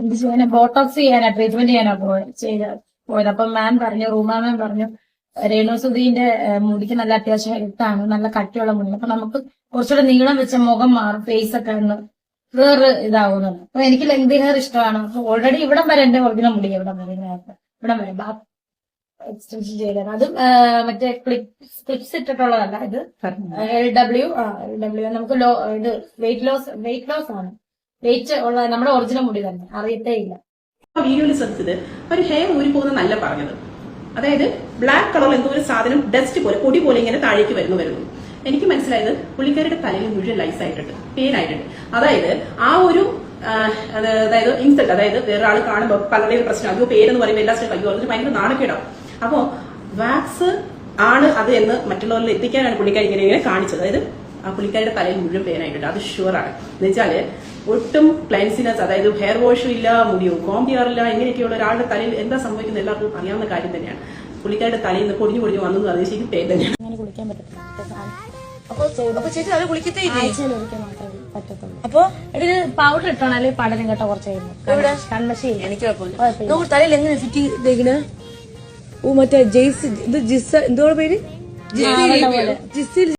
എന്ത് ചെയ്യാനാ? ബോട്ടോക്സ് ചെയ്യാനാ? ട്രീറ്റ്മെന്റ് ചെയ്യാനാ പോയത് ചെയ്ത പോയത്. അപ്പൊ മാം പറഞ്ഞു റൂമാ മാം പറഞ്ഞു രേണുസുദീന്റെ മുടിക്ക് നല്ല അത്യാവശ്യം ഹെൽത്താണ് നല്ല കട്ടിയുള്ള മുടി അപ്പൊ നമുക്ക് കുറച്ചുകൂടെ നീളം വെച്ച മുഖം മാറും ഫേസ് ഒക്കെ ഒന്ന് വേറെ ഇതാവുന്നു അപ്പൊ എനിക്ക് ലെങ്തി ഹെയർ ഇഷ്ടമാണ്. അപ്പൊ ഓൾറെഡി ഇവിടം വരെ എന്റെ ഒറിജിനൽ മുടി ഇവിടം വരെ ഇവിടം വരെ. എക്സ്റ്റൻഷൻ ചെയ്തത് അതും മറ്റേ മറ്റേ ക്ലിപ്സ് ഇട്ടിട്ടുള്ളതല്ല ഇത്. എൽ ഡബ്ല്യു എൽ ഡബ്ല്യു നമുക്ക് ലോ ഇത് വെയിറ്റ് ലോസ് വെയിറ്റ് ലോസ് ആണ്. വെയിറ്റ് ഉള്ള നമ്മുടെ ഒറിജിനൽ മുടി തന്നെ. അറിയത്തേ ഇല്ല. വീഡിയോയിൽ ശ്രദ്ധിച്ചത് ഒരു ഹെയർ ഊരി പോകുന്ന നല്ല പറഞ്ഞത്. അതായത് ബ്ലാക്ക് കളർ എന്തോ ഒരു സാധനം ഡസ്റ്റ് പോലെ പൊടി പോലെ ഇങ്ങനെ താഴേക്ക് വരുന്നു വരുന്നു. എനിക്ക് മനസ്സിലായത് പുള്ളിക്കാരുടെ തലയിൽ മുഴുവൻ ലൈസ് ആയിട്ടുണ്ട് പെയിനായിട്ടുണ്ട് അതായത് ആ ഒരു അതായത് ഇൻസൾട്ട് അതായത് വേറെ ആൾ കാണുമ്പോൾ പലരുടെയും പ്രശ്നം. അയ്യോ പേരെന്ന് പറയുമ്പോൾ എല്ലാ സ്ഥലത്തും അയ്യോ ഭയങ്കര നാണക്കേടാവും. അപ്പോ വാക്സ് ആണ് അത് എന്ന് മറ്റുള്ളവരിൽ എത്തിക്കാനാണ് പുള്ളിക്കാരി ഇങ്ങനെ കാണിച്ചത്. അതായത് ആ പുള്ളിക്കാരുടെ തലയിൽ മുഴുവൻ പേനായിട്ടുണ്ട് അത് ഷുവറാണ് എന്ന് വെച്ചാൽ ഒട്ടും ക്ലൈൻസിനസ് അതായത് ഹെയർ വാഷും ഇല്ല മുടിയോ കോമ്പിയാറില്ല ഇങ്ങനെയൊക്കെയുള്ള ഒരാളുടെ തലയിൽ എന്താ സംഭവിക്കുന്നത് എല്ലാവർക്കും അറിയാവുന്ന കാര്യം തന്നെയാണ്. പുള്ളിക്കാരുടെ തലയിൽ നിന്ന് പൊടിഞ്ഞു പൊടിഞ്ഞു വന്നു അത് ശരിക്കും പേൻ തന്നെയാണ്. അങ്ങനെ കുളിക്കാൻ പറ്റത്തില്ല. അപ്പൊ പൗഡർ ഇട്ടാണ് അല്ലെങ്കിൽ പടരും കേട്ടോ കുറച്ച് കഴിയുമ്പോൾ തലയിൽ എങ്ങനെ ഫിറ്റ് ചെയ്തേക്കണേ ഓ മറ്റേ ജെയ്സ് ഇത് ജിസ് എന്തോ പേര്? ജിസ്സിൽ